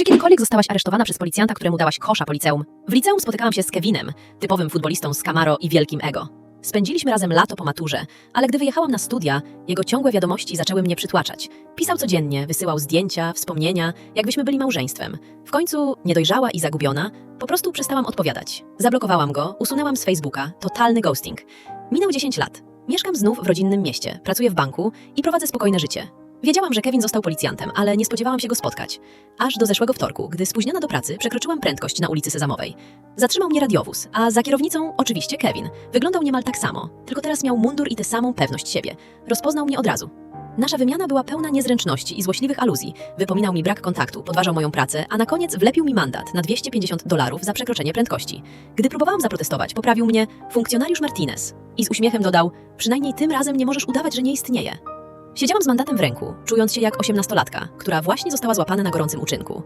Czy kiedykolwiek zostałaś aresztowana przez policjanta, któremu dałaś kosza po liceum? W liceum spotykałam się z Kevinem, typowym futbolistą z Camaro i wielkim ego. Spędziliśmy razem lato po maturze, ale gdy wyjechałam na studia, jego ciągłe wiadomości zaczęły mnie przytłaczać. Pisał codziennie, wysyłał zdjęcia, wspomnienia, jakbyśmy byli małżeństwem. W końcu, niedojrzała i zagubiona, po prostu przestałam odpowiadać. Zablokowałam go, usunęłam z Facebooka, totalny ghosting. Minął 10 lat. Mieszkam znów w rodzinnym mieście, pracuję w banku i prowadzę spokojne życie. Wiedziałam, że Kevin został policjantem, ale nie spodziewałam się go spotkać. Aż do zeszłego wtorku, gdy spóźniona do pracy przekroczyłam prędkość na ulicy Sezamowej. Zatrzymał mnie radiowóz, a za kierownicą oczywiście Kevin. Wyglądał niemal tak samo, tylko teraz miał mundur i tę samą pewność siebie. Rozpoznał mnie od razu. Nasza wymiana była pełna niezręczności i złośliwych aluzji. Wypominał mi brak kontaktu, podważał moją pracę, a na koniec wlepił mi mandat na 250 dolarów za przekroczenie prędkości. Gdy próbowałam zaprotestować, poprawił mnie funkcjonariusz Martinez i z uśmiechem dodał: Przynajmniej tym razem nie możesz udawać, że nie istnieje. Siedziałam z mandatem w ręku, czując się jak osiemnastolatka, która właśnie została złapana na gorącym uczynku.